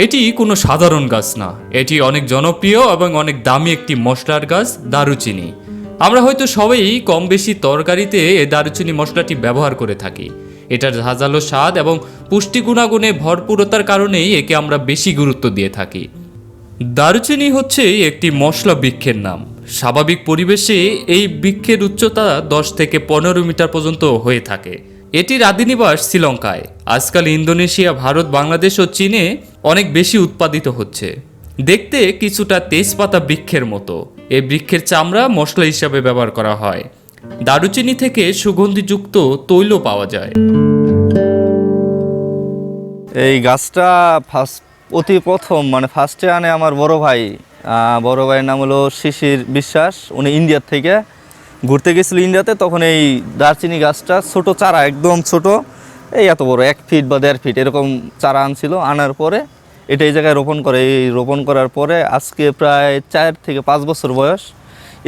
এটি কোনো সাধারণ গাছ না। এটি অনেক জনপ্রিয় এবং অনেক দামি একটি মশলার গাছ, দারুচিনি। আমরা হয়তো সবাই কম বেশি তরকারিতে এই দারুচিনি মশলাটি ব্যবহার করে থাকি। এটার ঝাঁঝালো স্বাদ এবং পুষ্টি গুণাগুণে ভরপুরতার কারণেই একে আমরা বেশি গুরুত্ব দিয়ে থাকি। দারুচিনি হচ্ছে একটি মশলা বৃক্ষের নাম। স্বাভাবিক পরিবেশে এই বৃক্ষের উচ্চতা দশ থেকে পনেরো মিটার পর্যন্ত হয়ে থাকে। এটির আদিনিবাস শ্রীলঙ্কায়। আজকাল ইন্দোনেশিয়া, ভারত, বাংলাদেশ ও চীনে অনেক বেশি উৎপাদিত হচ্ছে। দেখতে কিছুটা তেজপাতা বৃক্ষের মতো। এই বৃক্ষের চামড়া মশলা হিসাবে ব্যবহার করা হয়। দারুচিনি থেকে সুগন্ধিযুক্ত তৈল পাওয়া যায়। এই গাছটা ফার্স্ট, অতি প্রথম মানে ফার্স্টে আনে আমার বড় ভাই। বড় ভাইয়ের নাম হলো শিশির বিশ্বাস। উনি ইন্ডিয়ার থেকে। ঘুরতে গেছিল ইন্ডিয়াতে তখন এই দারচিনি গাছটা ছোট চারা, একদম ছোট। এই এত বড়, এক ফিট বা দেড় ফিট এরকম চারা আনছিল। আনার পরে এটা এই জায়গায় রোপণ করে, এই রোপণ করার পরে আজকে প্রায় চার থেকে পাঁচ বছর বয়স।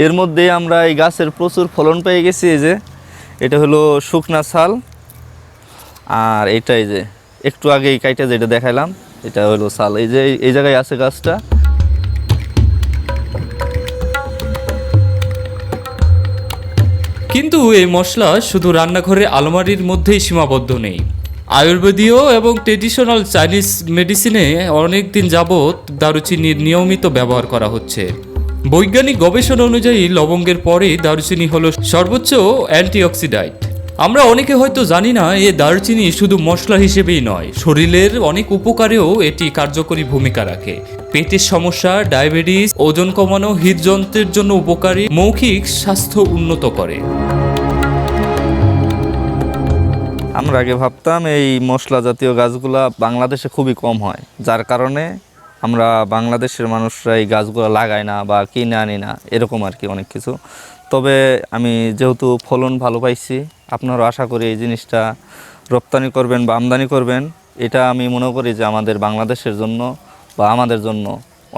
এর মধ্যে আমরা এই গাছের প্রচুর ফলন পেয়ে গেছি এই যে। এটা হলো শুকনা ছাল আর এটাই যে, একটু আগে এই কাইটা যেটা দেখাইলাম, এটা হলো সাল এই যে, এই জায়গায় আছে গাছটা। কিন্তু এই মশলা শুধু রান্নাঘরের আলমারির মধ্যেই সীমাবদ্ধ নেই। আয়ুর্বেদীয় এবং ট্রেডিশনাল চাইনিজ মেডিসিনে অনেক দিন যাবৎ দারুচিনির নিয়মিত ব্যবহার করা হচ্ছে। বৈজ্ঞানিক গবেষণা অনুযায়ী লবঙ্গের পরে দারুচিনি হলো সর্বোচ্চ অ্যান্টিঅক্সিডাইট। আমরা অনেকে হয়তো জানি না, এ দারুচিনি শুধু মশলা হিসেবেই নয়, শরীরের অনেক উপকারেও এটি কার্যকরী ভূমিকা রাখে। পেটের সমস্যা, ডায়াবেটিস, ওজন কমানো হৃদযন্ত্রের জন্য উপকারী, মৌখিক স্বাস্থ্য উন্নত করে। আমরা আগে ভাবতাম এই মশলা জাতীয় গাছগুলা বাংলাদেশে খুবই কম হয়। যার কারণে আমরা বাংলাদেশের মানুষরা এই গাছগুলো লাগায় না বা কিনে আনি না, এরকম আর কি অনেক কিছু। তবে আমি যেহেতু ফলন ভালো পাইছি, আপনারও আশা করি এই জিনিসটা রপ্তানি করবেন বা আমদানি করবেন, এটা আমি মনে করি যে আমাদের বাংলাদেশের জন্য বা আমাদের জন্য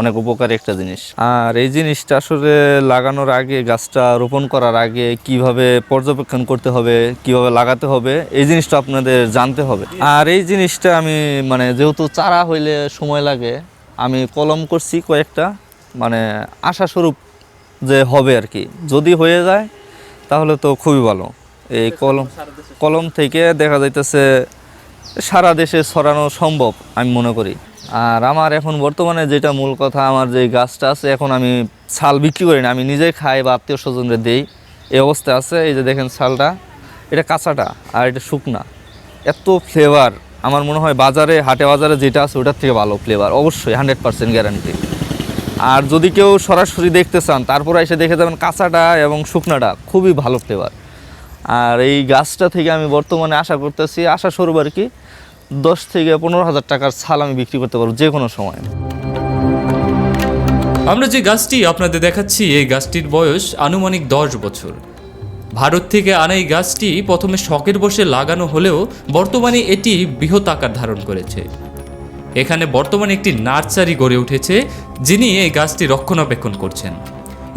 অনেক উপকারী একটা জিনিস। আর এই জিনিসটা আসলে লাগানোর আগে, গাছটা রোপণ করার আগে কীভাবে পর্যবেক্ষণ করতে হবে, কীভাবে লাগাতে হবে, এই জিনিসটা আপনাদের জানতে হবে। আর এই জিনিসটা আমি মানে যেহেতু চারা হইলে সময় লাগে, আমি কলম করছি কয়েকটা মানে আশাস্বরূপ যে হবে আর কি। যদি হয়ে যায়, তাহলে তো খুবই ভালো। এই কলম কলম থেকে দেখা যাইতেছে সারা দেশে ছড়ানো সম্ভব, আমি মনে করি। আর আমার এখন বর্তমানে যেটা মূল কথা, আমার যে গাছটা আছে, এখন আমি ছাল বিক্রি করি না, আমি নিজে খাই বা আত্মীয় স্বজনদের দিই। এই অবস্থা আছে, এই যে দেখেন ছালটা, এটা কাঁচাটা আর এটা শুকনা। এত ফ্লেভার আমার মনে হয় বাজারে, হাটে বাজারে যেটা আছে, ওটার থেকে ভালো ফ্লেভার অবশ্যই, হান্ড্রেড পার্সেন্ট গ্যারান্টি আর যদি কেউ সরাসরি দেখতে চান, তারপরে এসে দেখে যাবেন কাঁচাটা এবং শুকনাটা, খুবই ভালো ফ্লেভার আর এই গাছটা থেকে আমি বর্তমানে আশা করতেছি, আশা স্বরূপ আর কি, দশ থেকে পনেরো হাজার টাকার ছাল আমি বিক্রি করতে পারব যে কোনো সময়। আমরা যে গাছটি আপনাদের দেখাচ্ছি, এই গাছটির বয়স আনুমানিক দশ বছর। ভারত থেকে আনা এই গাছটি প্রথমে শখের বসে লাগানো হলেও বর্তমানে এটি বৃহৎ আকার ধারণ করেছে। এখানে বর্তমানে একটি নার্সারি গড়ে উঠেছে, যিনি এই গাছটি রক্ষণাবেক্ষণ করছেন।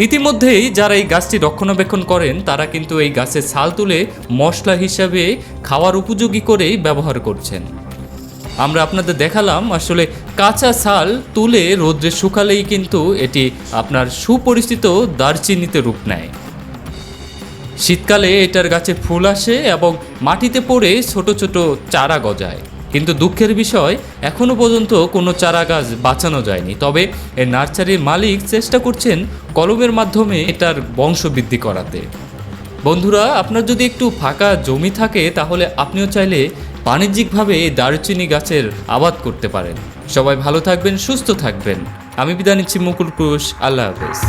ইতিমধ্যেই যারা এই গাছটি রক্ষণাবেক্ষণ করেন, তারা কিন্তু এই গাছের ছাল তুলে মশলা হিসাবে খাওয়ার উপযোগী করেই ব্যবহার করছেন। আমরা আপনাদের দেখালাম আসলে কাঁচা ছাল তুলে রোদ্রে শুকালেই কিন্তু এটি আপনার সুপরিচিত দারচিনিতে রূপ নেয়। শীতকালে এটার গাছে ফুল আসে এবং মাটিতে পড়ে ছোট ছোট চারা গজায়। কিন্তু দুঃখের বিষয় এখনও পর্যন্ত কোনো চারা গাছ বাঁচানো যায়নি। তবে এই নার্সারির মালিক চেষ্টা করছেন কলমের মাধ্যমে এটার বংশবৃদ্ধি করাতে। বন্ধুরা, আপনার যদি একটু ফাঁকা জমি থাকে, তাহলে আপনিও চাইলে বাণিজ্যিকভাবে এই দারুচিনি গাছের আবাদ করতে পারেন। সবাই ভালো থাকবেন, সুস্থ থাকবেন। আমি বিদায় নিচ্ছি মুকুল পুরুষ আল্লাহ হাফেজ।